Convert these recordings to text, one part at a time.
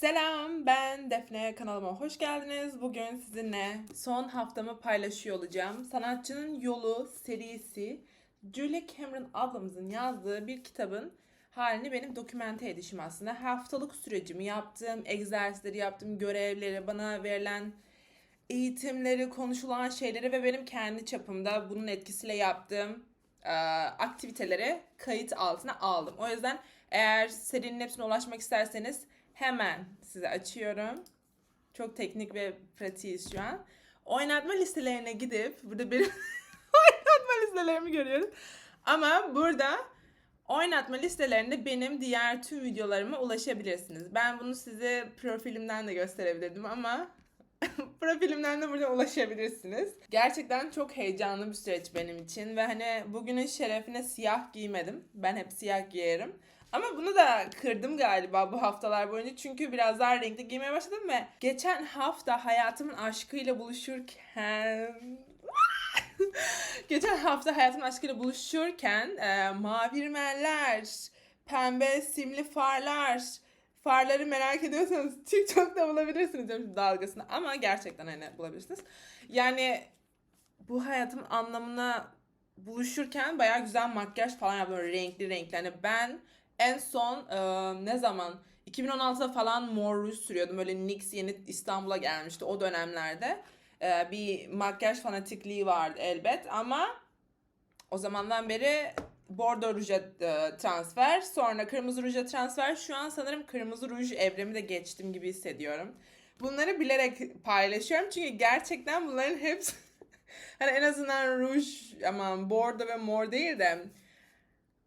Selam, ben Defne. Kanalıma hoş geldiniz. Bugün sizinle son haftamı paylaşıyor olacağım. Sanatçının Yolu serisi Julia Cameron ablamızın yazdığı bir kitabın halini benim dokümente edişim aslında. Haftalık sürecimi yaptığım, egzersizleri yaptığım, görevleri, bana verilen eğitimleri, konuşulan şeyleri ve benim kendi çapımda bunun etkisiyle yaptığım e, aktiviteleri kayıt altına aldım. O yüzden eğer serinin hepsine ulaşmak isterseniz hemen size açıyorum. Çok teknik ve pratiğiz şu an. Oynatma listelerine gidip burada benim oynatma listelerimi görüyoruz. Ama burada oynatma listelerinde benim diğer tüm videolarıma ulaşabilirsiniz. Ben bunu size profilimden de gösterebilirdim ama profilimden de burada ulaşabilirsiniz. Gerçekten çok heyecanlı bir süreç benim için ve hani bugünün şerefine siyah giymedim. Ben hep siyah giyerim. Ama bunu da kırdım galiba bu haftalar boyunca çünkü biraz daha renkli giymeye başladım ve geçen hafta hayatımın aşkıyla buluşurken geçen hafta hayatımın aşkıyla buluşurken e, mavi rimeller, pembe simli farlar, farları merak ediyorsanız TikTok'ta bulabilirsiniz diyorum dalgasını ama gerçekten hani bulabilirsiniz. Yani bu hayatımın anlamına buluşurken bayağı güzel makyaj falan böyle renkli renkli. Hani ben en son e, ne zaman 2016'da falan mor ruj sürüyordum. Böyle NYX yeni İstanbul'a gelmişti o dönemlerde. E, bir makyaj fanatikliği vardı elbet ama o zamandan beri bordo ruja e, transfer, sonra kırmızı ruja transfer. Şu an sanırım kırmızı ruj evremi de geçtim gibi hissediyorum. Bunları bilerek paylaşıyorum çünkü gerçekten bunların hepsi hani en azından ruj aman bordo ve mor değil de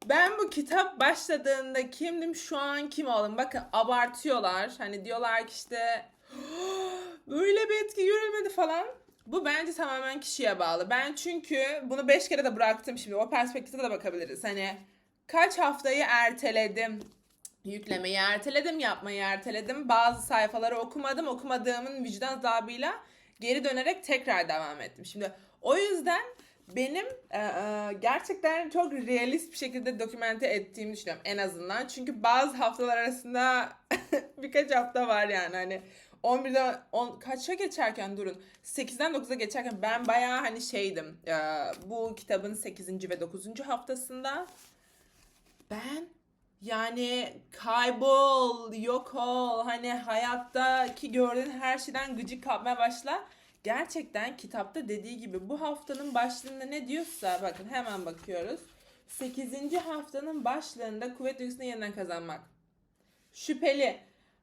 ben bu kitap başladığında kimdim şu an kim oldum? Bakın abartıyorlar. Hani diyorlar ki işte böyle bir etki görülmedi falan. Bu bence tamamen kişiye bağlı. Ben çünkü bunu 5 kere de bıraktım şimdi. O perspektifte de bakabiliriz. Hani kaç haftayı erteledim. Yüklemeyi erteledim, yapmayı erteledim. Bazı sayfaları okumadım. Okumadığımın vicdan azabıyla geri dönerek tekrar devam ettim. Şimdi o yüzden benim e, e, gerçekten çok realist bir şekilde dokümente ettiğimi düşünüyorum en azından. Çünkü bazı haftalar arasında birkaç hafta var yani hani 11'den 10 kaça geçerken durun 8'den 9'a geçerken ben bayağı hani şeydim e, bu kitabın 8. ve 9. haftasında ben yani kaybol, yok ol, hani hayattaki gördüğün her şeyden gıcık kapmaya başla. Gerçekten kitapta dediği gibi bu haftanın başlığında ne diyorsa bakın hemen bakıyoruz. 8. haftanın başlığında kuvvet duygusunu yeniden kazanmak. Şüpheli.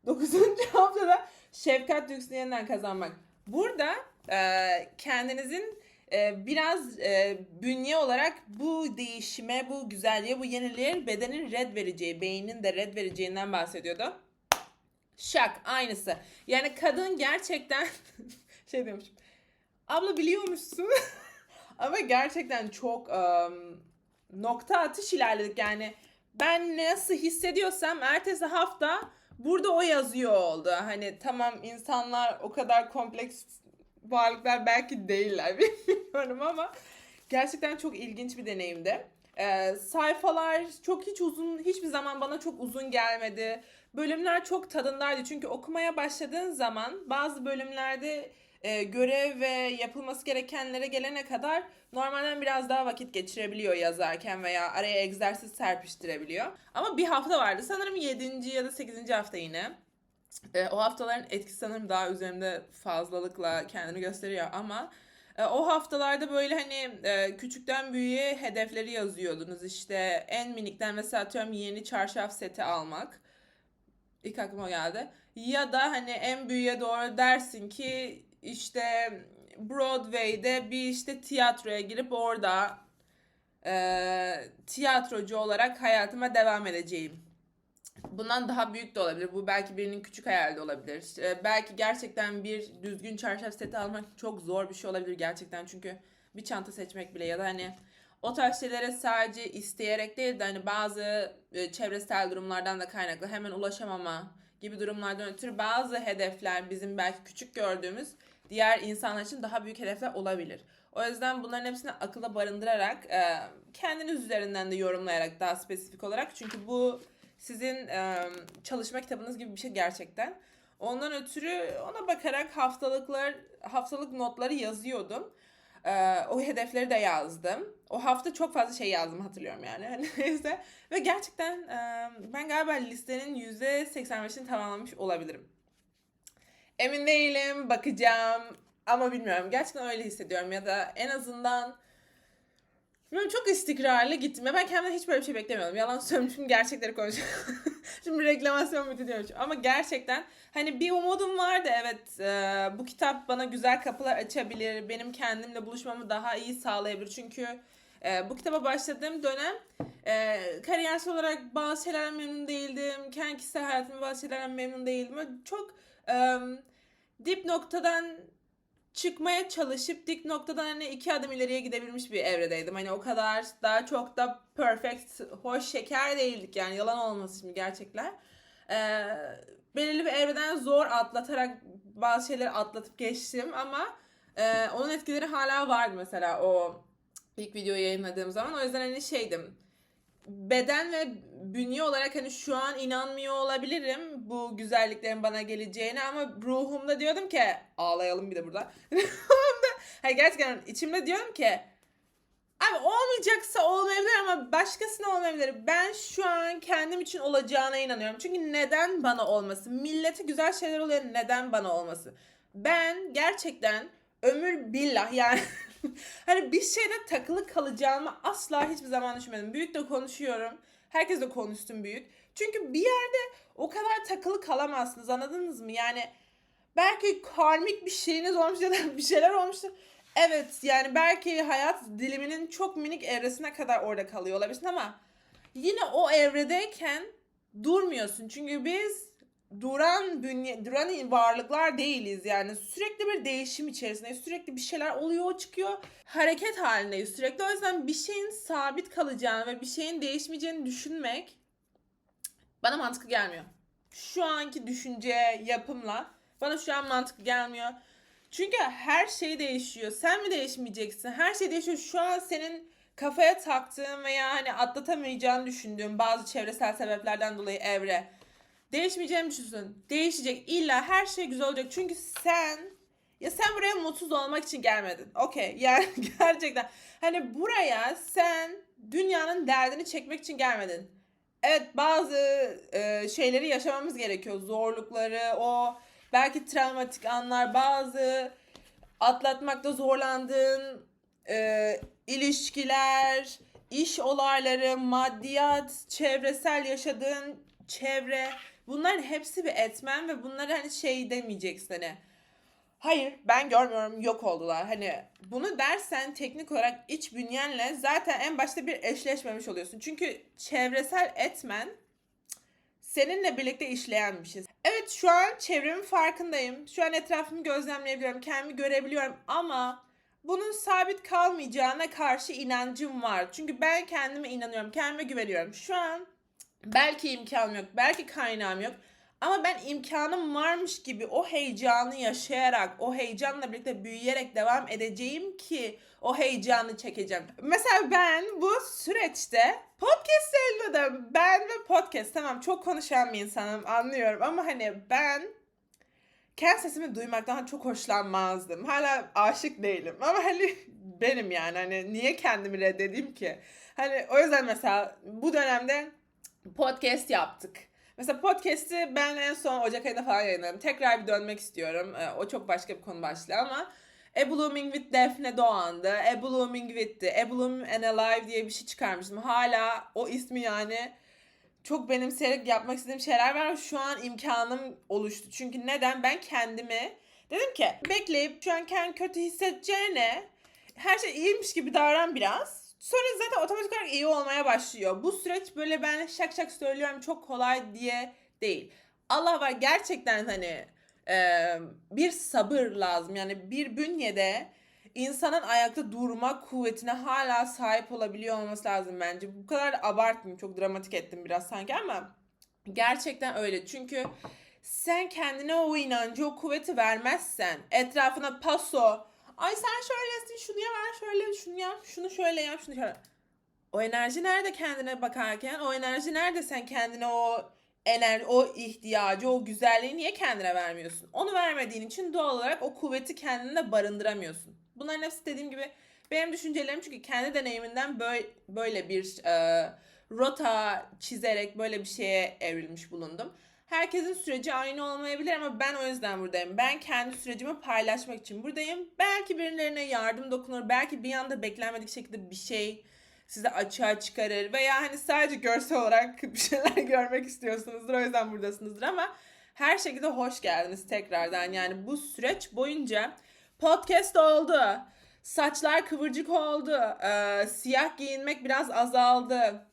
9. haftada şefkat duygusunu yeniden kazanmak. Burada e, kendinizin e, biraz e, bünye olarak bu değişime, bu güzelliğe, bu yeniliğe bedenin red vereceği, beynin de red vereceğinden bahsediyordu. Şak aynısı. Yani kadın gerçekten şey demişim. Abla biliyormuşsun. Ama gerçekten çok um, nokta atış ilerledik yani. Ben nasıl hissediyorsam ertesi hafta burada o yazıyor oldu. Hani tamam insanlar o kadar kompleks varlıklar belki değiller bilmiyorum ama gerçekten çok ilginç bir deneyimdi. Ee, sayfalar çok hiç uzun, hiçbir zaman bana çok uzun gelmedi. Bölümler çok tadındaydı çünkü okumaya başladığın zaman bazı bölümlerde e, görev ve yapılması gerekenlere gelene kadar normalden biraz daha vakit geçirebiliyor yazarken veya araya egzersiz serpiştirebiliyor. Ama bir hafta vardı sanırım 7. ya da 8. hafta yine. E, o haftaların etkisi sanırım daha üzerimde fazlalıkla kendini gösteriyor ama e, o haftalarda böyle hani e, küçükten büyüğe hedefleri yazıyordunuz. İşte en minikten mesela atıyorum yeni çarşaf seti almak. İlk aklıma geldi. Ya da hani en büyüğe doğru dersin ki işte Broadway'de bir işte tiyatroya girip orada e, tiyatrocu olarak hayatıma devam edeceğim. Bundan daha büyük de olabilir. Bu belki birinin küçük hayali de olabilir. E, belki gerçekten bir düzgün çarşaf seti almak çok zor bir şey olabilir gerçekten. Çünkü bir çanta seçmek bile ya da hani o tarz şeylere sadece isteyerek değil de hani bazı e, çevresel durumlardan da kaynaklı hemen ulaşamama gibi durumlardan ötürü bazı hedefler bizim belki küçük gördüğümüz diğer insanlar için daha büyük hedefler olabilir. O yüzden bunların hepsini akıla barındırarak e, kendiniz üzerinden de yorumlayarak daha spesifik olarak çünkü bu sizin e, çalışma kitabınız gibi bir şey gerçekten. Ondan ötürü ona bakarak haftalıklar haftalık notları yazıyordum. Ee, o hedefleri de yazdım. O hafta çok fazla şey yazdım hatırlıyorum yani. Neyse. Ve gerçekten e, ben galiba listenin %85'ini tamamlamış olabilirim. Emin değilim, bakacağım ama bilmiyorum. Gerçekten öyle hissediyorum ya da en azından Bilmiyorum çok istikrarlı gittim. Ben kendimden hiç böyle bir şey beklemiyordum. Yalan söylüyorum şimdi gerçekleri konuşuyorum. şimdi reklamasyon bitiriyorum. Ama gerçekten hani bir umudum vardı evet. e, bu kitap bana güzel kapılar açabilir. Benim kendimle buluşmamı daha iyi sağlayabilir. Çünkü e, bu kitaba başladığım dönem e, kariyersel olarak bazı şeylerden memnun değildim. Kendi kişisel hayatımda bazı şeylerden memnun değildim. Böyle Çok e, dip noktadan çıkmaya çalışıp dik noktadan hani iki adım ileriye gidebilmiş bir evredeydim. Hani o kadar daha çok da perfect, hoş şeker değildik yani yalan olması şimdi gerçekler. Ee, belirli bir evreden zor atlatarak bazı şeyleri atlatıp geçtim ama e, onun etkileri hala vardı mesela o ilk videoyu yayınladığım zaman. O yüzden hani şeydim beden ve bünye olarak hani şu an inanmıyor olabilirim bu güzelliklerin bana geleceğine ama ruhumda diyordum ki ağlayalım bir de burada. ruhumda hani gerçekten içimde diyorum ki abi olmayacaksa olmayabilir ama başkasına olmayabilir. Ben şu an kendim için olacağına inanıyorum. Çünkü neden bana olmasın? Millete güzel şeyler oluyor neden bana olmasın? Ben gerçekten ömür billah yani hani bir şeyde takılı kalacağımı asla hiçbir zaman düşünmedim. Büyük de konuşuyorum. Herkesle konuştum büyük. Çünkü bir yerde o kadar takılı kalamazsınız anladınız mı? Yani belki karmik bir şeyiniz olmuş ya da bir şeyler olmuştur. Evet yani belki hayat diliminin çok minik evresine kadar orada kalıyor olabilirsin ama yine o evredeyken durmuyorsun. Çünkü biz duran bünye, duran varlıklar değiliz yani. Sürekli bir değişim içerisindeyiz. Sürekli bir şeyler oluyor çıkıyor. Hareket halindeyiz sürekli. O yüzden bir şeyin sabit kalacağını ve bir şeyin değişmeyeceğini düşünmek bana mantıklı gelmiyor. Şu anki düşünce yapımla bana şu an mantıklı gelmiyor. Çünkü her şey değişiyor. Sen mi değişmeyeceksin? Her şey değişiyor. Şu an senin kafaya taktığın veya hani atlatamayacağını düşündüğün bazı çevresel sebeplerden dolayı evre Değişmeyeceğini düşünsün. Değişecek. İlla her şey güzel olacak. Çünkü sen ya sen buraya mutsuz olmak için gelmedin. Okey. Yani gerçekten. Hani buraya sen dünyanın derdini çekmek için gelmedin. Evet bazı e, şeyleri yaşamamız gerekiyor. Zorlukları, o belki travmatik anlar, bazı atlatmakta zorlandığın e, ilişkiler, iş olayları, maddiyat, çevresel yaşadığın çevre Bunların hepsi bir etmen ve bunları hani şey demeyeceksin hani. Hayır ben görmüyorum yok oldular. Hani bunu dersen teknik olarak iç bünyenle zaten en başta bir eşleşmemiş oluyorsun. Çünkü çevresel etmen seninle birlikte işleyen bir şey. Evet şu an çevremin farkındayım. Şu an etrafımı gözlemleyebiliyorum. Kendimi görebiliyorum ama bunun sabit kalmayacağına karşı inancım var. Çünkü ben kendime inanıyorum. Kendime güveniyorum. Şu an Belki imkanım yok, belki kaynağım yok. Ama ben imkanım varmış gibi o heyecanı yaşayarak, o heyecanla birlikte büyüyerek devam edeceğim ki o heyecanı çekeceğim. Mesela ben bu süreçte podcast yayınladım. Ben ve podcast tamam çok konuşan bir insanım anlıyorum ama hani ben kendi sesimi duymaktan çok hoşlanmazdım. Hala aşık değilim ama hani benim yani hani niye kendimi reddedeyim ki? Hani o yüzden mesela bu dönemde podcast yaptık. Mesela podcast'i ben en son Ocak ayında falan yayınladım. Tekrar bir dönmek istiyorum. Ee, o çok başka bir konu başlığı ama A Blooming with Daphne Doğan'dı. A Blooming with'ti. A Bloom and Alive diye bir şey çıkarmıştım. Hala o ismi yani çok benimseyerek yapmak istediğim şeyler var. Şu an imkanım oluştu. Çünkü neden? Ben kendimi dedim ki bekleyip şu an kendini kötü hissedeceğine her şey iyiymiş gibi davran biraz. Sonra zaten otomatik olarak iyi olmaya başlıyor. Bu süreç böyle ben şak şak söylüyorum çok kolay diye değil. Allah var gerçekten hani e, bir sabır lazım. Yani bir bünyede insanın ayakta durma kuvvetine hala sahip olabiliyor olması lazım bence. Bu kadar abartmayayım. Çok dramatik ettim biraz sanki ama gerçekten öyle. Çünkü sen kendine o inancı, o kuvveti vermezsen, etrafına paso, Ay sen şöylesin şunu yap ben şöyle şunu yap şunu şöyle yap şunu şöyle. O enerji nerede kendine bakarken? O enerji nerede sen kendine o enerji, o ihtiyacı, o güzelliği niye kendine vermiyorsun? Onu vermediğin için doğal olarak o kuvveti kendinde barındıramıyorsun. Bunların hepsi dediğim gibi benim düşüncelerim çünkü kendi deneyiminden böyle, böyle bir e, rota çizerek böyle bir şeye evrilmiş bulundum. Herkesin süreci aynı olmayabilir ama ben o yüzden buradayım. Ben kendi sürecimi paylaşmak için buradayım. Belki birilerine yardım dokunur. Belki bir anda beklenmedik şekilde bir şey size açığa çıkarır. Veya hani sadece görsel olarak bir şeyler görmek istiyorsunuzdur. O yüzden buradasınızdır ama her şekilde hoş geldiniz tekrardan. Yani bu süreç boyunca podcast oldu. Saçlar kıvırcık oldu. Ee, siyah giyinmek biraz azaldı.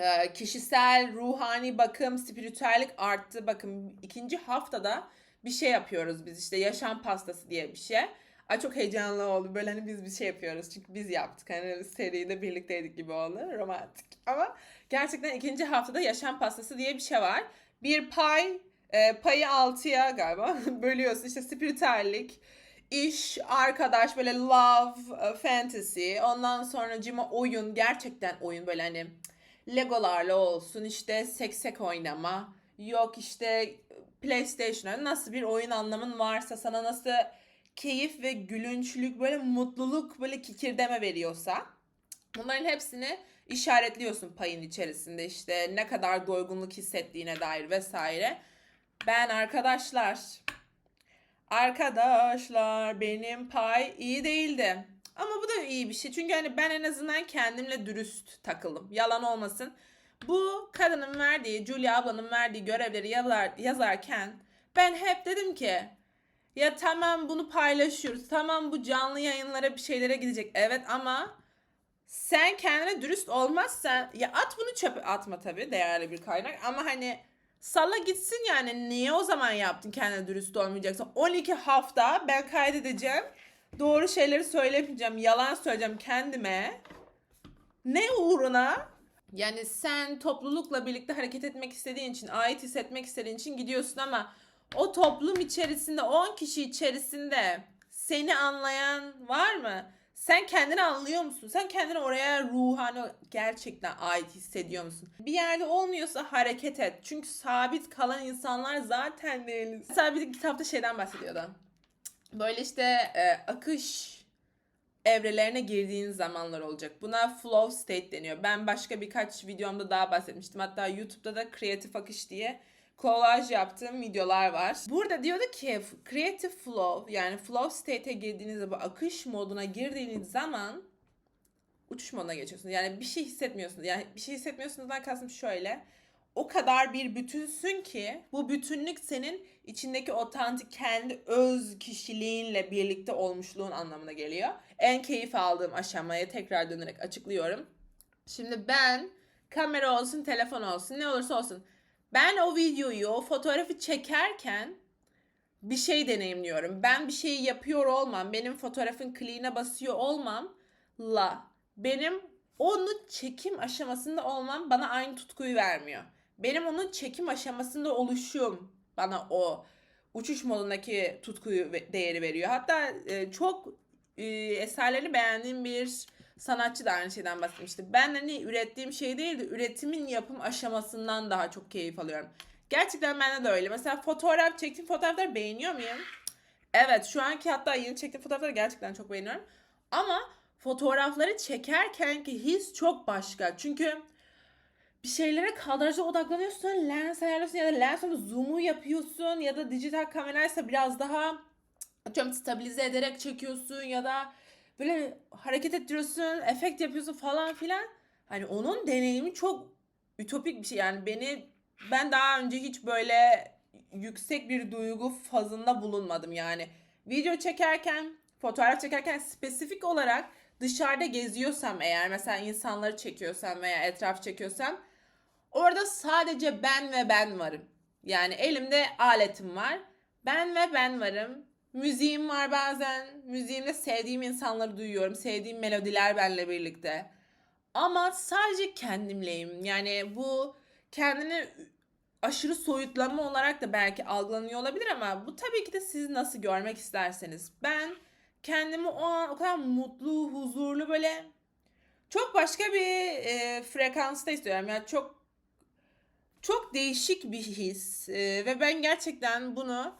Ee, kişisel, ruhani bakım, spiritüellik arttı. Bakın ikinci haftada bir şey yapıyoruz biz işte yaşam pastası diye bir şey. Ay çok heyecanlı oldu. Böyle hani biz bir şey yapıyoruz. Çünkü biz yaptık. Hani seride birlikteydik gibi oldu. Romantik. Ama gerçekten ikinci haftada yaşam pastası diye bir şey var. Bir pay, e, payı altıya galiba bölüyorsun. İşte spiritüellik, iş, arkadaş, böyle love, e, fantasy. Ondan sonra cima oyun. Gerçekten oyun böyle hani Legolarla olsun işte seksek oynama. Yok işte PlayStation'a nasıl bir oyun anlamın varsa sana nasıl keyif ve gülünçlük böyle mutluluk böyle kikirdeme veriyorsa bunların hepsini işaretliyorsun payın içerisinde işte ne kadar doygunluk hissettiğine dair vesaire. Ben arkadaşlar arkadaşlar benim pay iyi değildi. Ama bu da iyi bir şey. Çünkü hani ben en azından kendimle dürüst takıldım. Yalan olmasın. Bu kadının verdiği, Julia ablanın verdiği görevleri yazar, yazarken ben hep dedim ki ya tamam bunu paylaşıyoruz. Tamam bu canlı yayınlara bir şeylere gidecek. Evet ama sen kendine dürüst olmazsan ya at bunu çöpe atma tabii değerli bir kaynak ama hani salla gitsin yani niye o zaman yaptın kendine dürüst olmayacaksın 12 hafta ben kaydedeceğim doğru şeyleri söylemeyeceğim yalan söyleyeceğim kendime ne uğruna yani sen toplulukla birlikte hareket etmek istediğin için ait hissetmek istediğin için gidiyorsun ama o toplum içerisinde 10 kişi içerisinde seni anlayan var mı? Sen kendini anlıyor musun? Sen kendini oraya ruhani gerçekten ait hissediyor musun? Bir yerde olmuyorsa hareket et. Çünkü sabit kalan insanlar zaten değiliz. Mesela bir kitapta şeyden bahsediyordu. Böyle işte e, akış evrelerine girdiğin zamanlar olacak. Buna flow state deniyor. Ben başka birkaç videomda daha bahsetmiştim. Hatta YouTube'da da kreatif akış diye kolaj yaptığım videolar var. Burada diyordu ki creative flow yani flow state'e girdiğinizde bu akış moduna girdiğiniz zaman uçuş moduna geçiyorsunuz. Yani bir şey hissetmiyorsunuz. Yani bir şey hissetmiyorsunuzdan kastım şöyle. O kadar bir bütünsün ki bu bütünlük senin içindeki otantik kendi öz kişiliğinle birlikte olmuşluğun anlamına geliyor. En keyif aldığım aşamaya tekrar dönerek açıklıyorum. Şimdi ben kamera olsun, telefon olsun, ne olursa olsun ben o videoyu, o fotoğrafı çekerken bir şey deneyimliyorum. Ben bir şeyi yapıyor olmam, benim fotoğrafın kliğine basıyor olmamla benim onu çekim aşamasında olmam bana aynı tutkuyu vermiyor. Benim onun çekim aşamasında oluşum bana o uçuş modundaki tutkuyu değeri veriyor. Hatta e, çok e, eserlerini beğendiğim bir sanatçı da aynı şeyden bahsetmişti. Ben hani ürettiğim şey değil de üretimin yapım aşamasından daha çok keyif alıyorum. Gerçekten bende de öyle. Mesela fotoğraf çektiğim fotoğrafları beğeniyor muyum? Evet şu anki hatta yeni çektiğim fotoğrafları gerçekten çok beğeniyorum. Ama fotoğrafları çekerken ki his çok başka. Çünkü bir şeylere kadraja odaklanıyorsun, lens ayarlıyorsun ya da lensonu zoom'u yapıyorsun ya da dijital kameraysa biraz daha atıyorum stabilize ederek çekiyorsun ya da böyle hareket ettiriyorsun, efekt yapıyorsun falan filan. Hani onun deneyimi çok ütopik bir şey. Yani beni ben daha önce hiç böyle yüksek bir duygu fazında bulunmadım yani. Video çekerken, fotoğraf çekerken spesifik olarak dışarıda geziyorsam eğer mesela insanları çekiyorsam veya etraf çekiyorsam orada sadece ben ve ben varım. Yani elimde aletim var. Ben ve ben varım. Müziğim var bazen. Müziğimde sevdiğim insanları duyuyorum. Sevdiğim melodiler benle birlikte. Ama sadece kendimleyim. Yani bu kendini aşırı soyutlama olarak da belki algılanıyor olabilir ama bu tabii ki de siz nasıl görmek isterseniz. Ben kendimi o an o kadar mutlu, huzurlu böyle çok başka bir e, frekansta istiyorum. Yani çok çok değişik bir his Ee, ve ben gerçekten bunu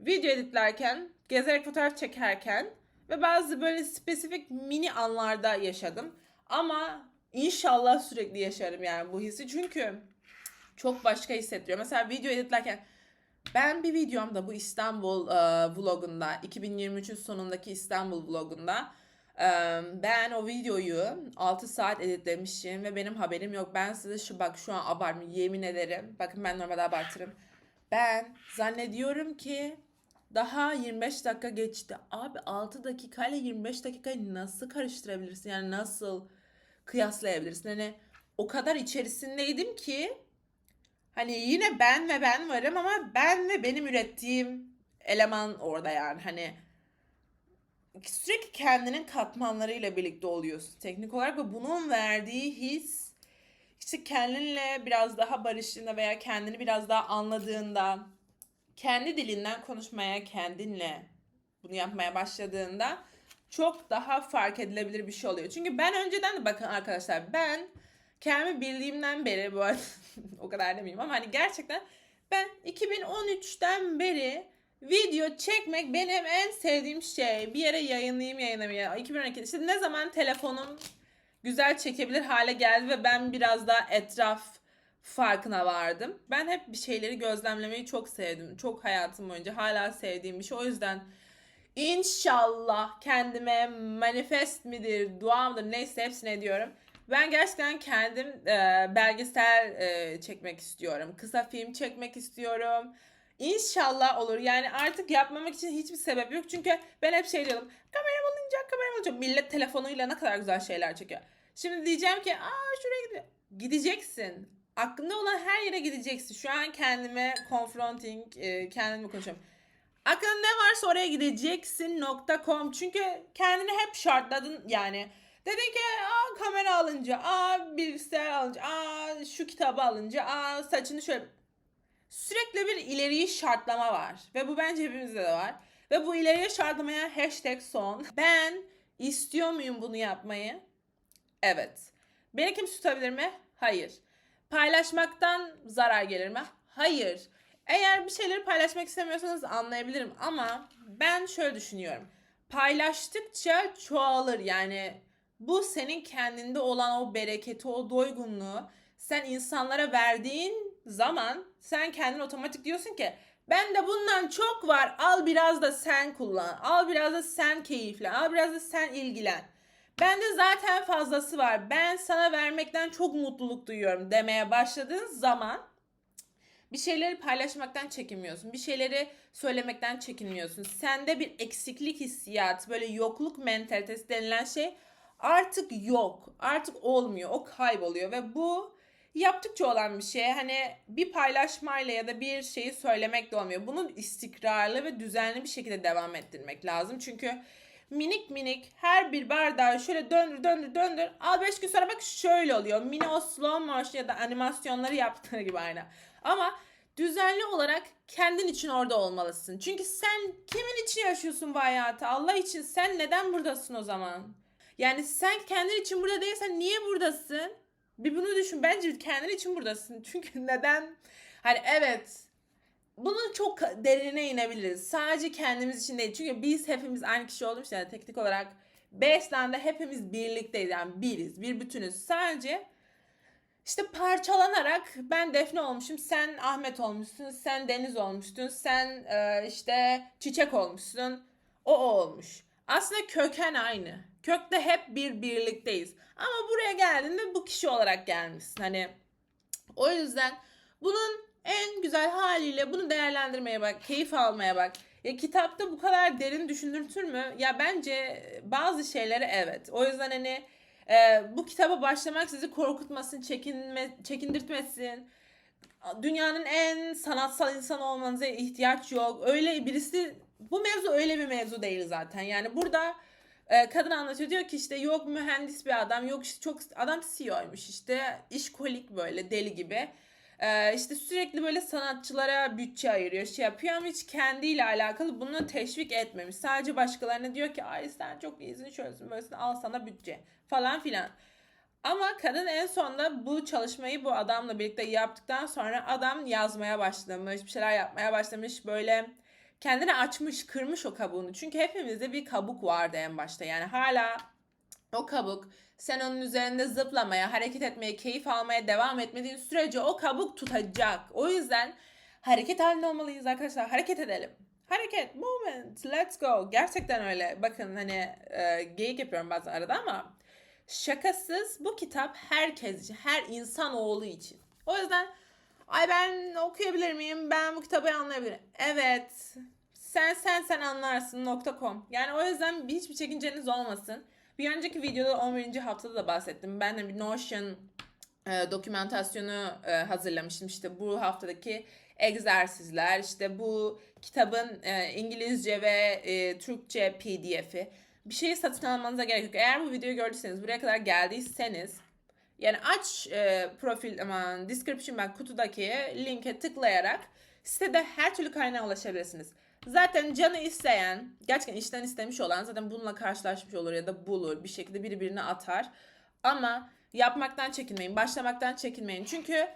video editlerken, gezerek fotoğraf çekerken ve bazı böyle spesifik mini anlarda yaşadım. Ama inşallah sürekli yaşarım yani bu hissi çünkü çok başka hissettiriyor. Mesela video editlerken ben bir videomda bu İstanbul e, vlogunda 2023'ün sonundaki İstanbul vlogunda e, ben o videoyu 6 saat editlemişim ve benim haberim yok. Ben size şu bak şu an abartmıyorum yemin ederim. Bakın ben normalde abartırım. Ben zannediyorum ki daha 25 dakika geçti. Abi 6 dakika ile 25 dakikayı nasıl karıştırabilirsin? Yani nasıl kıyaslayabilirsin? Hani o kadar içerisindeydim ki Hani yine ben ve ben varım ama ben ve benim ürettiğim eleman orada yani hani sürekli kendinin katmanlarıyla birlikte oluyorsun teknik olarak ve bunun verdiği his işte kendinle biraz daha barıştığında veya kendini biraz daha anladığında kendi dilinden konuşmaya kendinle bunu yapmaya başladığında çok daha fark edilebilir bir şey oluyor. Çünkü ben önceden de bakın arkadaşlar ben kendimi bildiğimden beri bu o kadar demeyeyim ama hani gerçekten ben 2013'ten beri video çekmek benim en sevdiğim şey. Bir yere yayınlayayım yayınlamayayım. 2012 işte ne zaman telefonum güzel çekebilir hale geldi ve ben biraz daha etraf farkına vardım. Ben hep bir şeyleri gözlemlemeyi çok sevdim. Çok hayatım boyunca hala sevdiğim bir şey. O yüzden inşallah kendime manifest midir, dua mıdır neyse hepsine diyorum. Ben gerçekten kendim e, belgesel e, çekmek istiyorum. Kısa film çekmek istiyorum. İnşallah olur. Yani artık yapmamak için hiçbir sebep yok. Çünkü ben hep şey diyordum. Kameram alınca, kameram alınca. Millet telefonuyla ne kadar güzel şeyler çekiyor. Şimdi diyeceğim ki aa şuraya gidiyor. Gideceksin. Aklında olan her yere gideceksin. Şu an kendime confronting, e, kendime konuşuyorum. Aklında ne varsa oraya gideceksin.com. Çünkü kendini hep şartladın yani. Dedin ki aa kamera alınca, aa bilgisayar alınca, aa şu kitabı alınca, aa saçını şöyle sürekli bir ileriyi şartlama var. Ve bu bence hepimizde de var. Ve bu ileriye şartlamaya hashtag son. Ben istiyor muyum bunu yapmayı? Evet. Beni kim tutabilir mi? Hayır. Paylaşmaktan zarar gelir mi? Hayır. Eğer bir şeyleri paylaşmak istemiyorsanız anlayabilirim ama ben şöyle düşünüyorum. Paylaştıkça çoğalır yani bu senin kendinde olan o bereketi, o doygunluğu sen insanlara verdiğin zaman sen kendin otomatik diyorsun ki ben de bundan çok var. Al biraz da sen kullan. Al biraz da sen keyiflen. Al biraz da sen ilgilen. Bende zaten fazlası var. Ben sana vermekten çok mutluluk duyuyorum demeye başladığın zaman bir şeyleri paylaşmaktan çekinmiyorsun. Bir şeyleri söylemekten çekinmiyorsun. Sende bir eksiklik hissiyatı, böyle yokluk mentalitesi denilen şey artık yok. Artık olmuyor. O kayboluyor ve bu yaptıkça olan bir şey. Hani bir paylaşmayla ya da bir şeyi söylemek de olmuyor. Bunu istikrarlı ve düzenli bir şekilde devam ettirmek lazım. Çünkü minik minik her bir bardağı şöyle döndür döndür döndür. Al 5 gün sonra bak şöyle oluyor. Mini o slow motion ya da animasyonları yaptığı gibi aynı. Ama düzenli olarak kendin için orada olmalısın. Çünkü sen kimin için yaşıyorsun bu hayatı? Allah için sen neden buradasın o zaman? Yani sen kendin için burada değilsen niye buradasın? Bir bunu düşün. Bence kendin için buradasın. Çünkü neden? Hani evet bunun çok derine inebiliriz. Sadece kendimiz için değil. Çünkü biz hepimiz aynı kişi olduğumuz yani teknik olarak Beslen'de hepimiz birlikteyiz. Yani biriz. Bir bütünüz. Sadece işte parçalanarak ben Defne olmuşum, sen Ahmet olmuşsun, sen Deniz olmuştun, sen e, işte Çiçek olmuşsun, o o olmuş. Aslında köken aynı. Kökte hep bir birlikteyiz. Ama buraya geldiğinde bu kişi olarak gelmişsin. Hani o yüzden bunun en güzel haliyle bunu değerlendirmeye bak, keyif almaya bak. Ya kitapta bu kadar derin düşündürtür mü? Ya bence bazı şeyleri evet. O yüzden hani e, bu kitaba başlamak sizi korkutmasın, çekinme, çekindirtmesin. Dünyanın en sanatsal insan olmanıza ihtiyaç yok. Öyle birisi bu mevzu öyle bir mevzu değil zaten. Yani burada e, kadın anlatıyor diyor ki işte yok mühendis bir adam yok işte çok adam CEO'ymuş işte işkolik böyle deli gibi. E, işte sürekli böyle sanatçılara bütçe ayırıyor şey yapıyor ama hiç kendiyle alakalı bunu teşvik etmemiş. Sadece başkalarına diyor ki ay sen çok iyisin şöylesin böylesin al sana bütçe falan filan. Ama kadın en sonunda bu çalışmayı bu adamla birlikte yaptıktan sonra adam yazmaya başlamış, bir şeyler yapmaya başlamış böyle kendini açmış, kırmış o kabuğunu. Çünkü hepimizde bir kabuk vardı en başta. Yani hala o kabuk sen onun üzerinde zıplamaya, hareket etmeye, keyif almaya devam etmediğin sürece o kabuk tutacak. O yüzden hareket halinde olmalıyız arkadaşlar. Hareket edelim. Hareket, movement, let's go. Gerçekten öyle. Bakın hani e, geyik yapıyorum bazen arada ama şakasız bu kitap herkes için, her insan oğlu için. O yüzden ay ben okuyabilir miyim? Ben bu kitabı anlayabilirim. Evet. Sen sen sen anlarsın .com. Yani o yüzden hiçbir çekinceniz olmasın. Bir önceki videoda 11. haftada da bahsettim. Ben de bir Notion e, dokümantasyonu e, hazırlamıştım. İşte bu haftadaki egzersizler, işte bu kitabın e, İngilizce ve e, Türkçe PDF'i. Bir şeyi satın almanıza gerek yok. Eğer bu videoyu gördüyseniz, buraya kadar geldiyseniz yani aç e, profil aman description ben kutudaki linke tıklayarak sitede her türlü kaynağa ulaşabilirsiniz. Zaten canı isteyen, gerçekten işten istemiş olan zaten bununla karşılaşmış olur ya da bulur. Bir şekilde birbirine atar. Ama yapmaktan çekinmeyin, başlamaktan çekinmeyin. Çünkü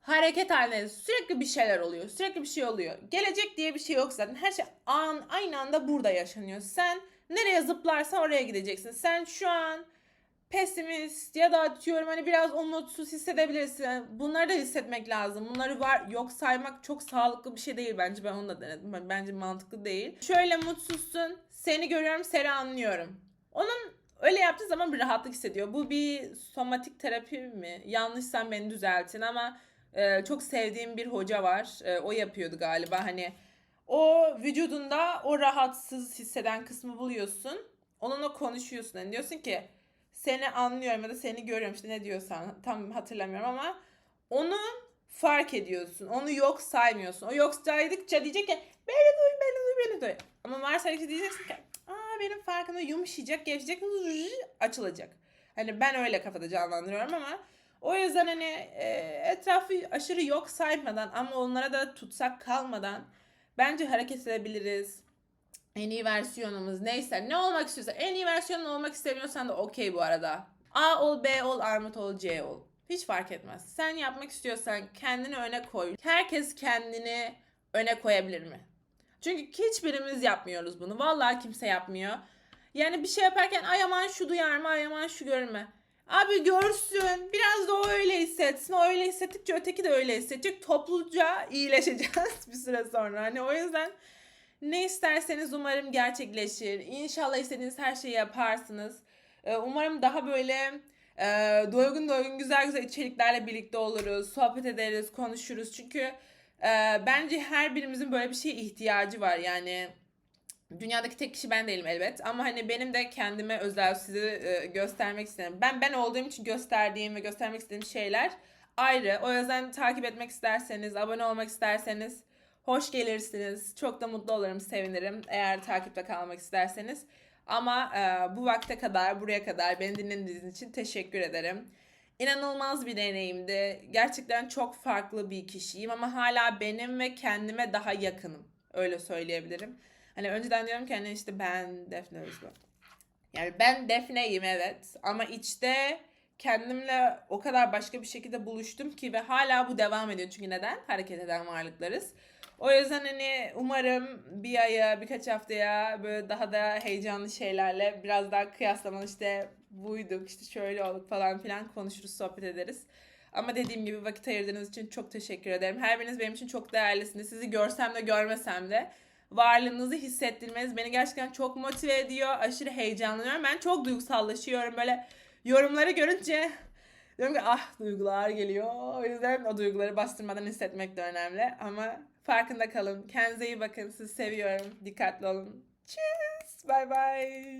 hareket halinde sürekli bir şeyler oluyor. Sürekli bir şey oluyor. Gelecek diye bir şey yok zaten. Her şey an aynı anda burada yaşanıyor. Sen nereye zıplarsan oraya gideceksin. Sen şu an pesimist ya da diyorum hani biraz umutsuz hissedebilirsin. Bunları da hissetmek lazım. Bunları var yok saymak çok sağlıklı bir şey değil bence. Ben onu da denedim. Ben- Bence mantıklı değil. Şöyle mutsuzsun. Seni görüyorum, seni anlıyorum. Onun öyle yaptığı zaman bir rahatlık hissediyor. Bu bir somatik terapi mi? Yanlışsam beni düzeltin ama e, çok sevdiğim bir hoca var. E, o yapıyordu galiba. Hani o vücudunda o rahatsız hisseden kısmı buluyorsun. Onunla konuşuyorsun. Yani diyorsun ki seni anlıyorum ya da seni görüyorum işte ne diyorsan tam hatırlamıyorum ama onu fark ediyorsun. Onu yok saymıyorsun. O yok saydıkça diyecek ki beni duy beni duy beni duy. Ama varsaydıkça diyeceksin ki aa benim farkında yumuşayacak gevşeyecek açılacak. Hani ben öyle kafada canlandırıyorum ama o yüzden hani e, etrafı aşırı yok saymadan ama onlara da tutsak kalmadan bence hareket edebiliriz. En iyi versiyonumuz neyse ne olmak istiyorsan en iyi versiyonun olmak istemiyorsan da okey bu arada. A ol, B ol, armut ol, C ol. Hiç fark etmez. Sen yapmak istiyorsan kendini öne koy. Herkes kendini öne koyabilir mi? Çünkü hiçbirimiz yapmıyoruz bunu. Vallahi kimse yapmıyor. Yani bir şey yaparken ay aman şu duyar mı, ay aman şu görür mü? Abi görsün. Biraz da o öyle hissetsin. O öyle hissettikçe öteki de öyle hissedecek. Topluca iyileşeceğiz bir süre sonra. Hani o yüzden ne isterseniz umarım gerçekleşir. İnşallah istediğiniz her şeyi yaparsınız. Ee, Umarım daha böyle e, doygun doygun güzel güzel içeriklerle birlikte oluruz. Sohbet ederiz, konuşuruz. Çünkü e, bence her birimizin böyle bir şeye ihtiyacı var. Yani dünyadaki tek kişi ben değilim elbet. Ama hani benim de kendime özel sizi e, göstermek istedim. Ben ben olduğum için gösterdiğim ve göstermek istediğim şeyler ayrı. O yüzden takip etmek isterseniz, abone olmak isterseniz Hoş gelirsiniz. Çok da mutlu olurum, sevinirim eğer takipte kalmak isterseniz. Ama e, bu vakte kadar, buraya kadar beni dinlediğiniz için teşekkür ederim. İnanılmaz bir deneyimdi. Gerçekten çok farklı bir kişiyim ama hala benim ve kendime daha yakınım. Öyle söyleyebilirim. Hani önceden diyorum ki hani işte ben Defne Özgür. Yani ben Defne'yim evet ama içte kendimle o kadar başka bir şekilde buluştum ki ve hala bu devam ediyor. Çünkü neden? Hareket eden varlıklarız. O yüzden hani umarım bir aya, birkaç haftaya böyle daha da heyecanlı şeylerle biraz daha kıyaslamalı işte buyduk, işte şöyle olduk falan filan konuşuruz, sohbet ederiz. Ama dediğim gibi vakit ayırdığınız için çok teşekkür ederim. Her biriniz benim için çok değerlisiniz. Sizi görsem de görmesem de varlığınızı hissettirmeniz beni gerçekten çok motive ediyor. Aşırı heyecanlanıyorum. Ben çok duygusallaşıyorum. Böyle yorumları görünce diyorum ki ah duygular geliyor. O yüzden o duyguları bastırmadan hissetmek de önemli. Ama farkında kalın. Kendinize iyi bakın. Sizi seviyorum. Dikkatli olun. Cheers. Bye bye.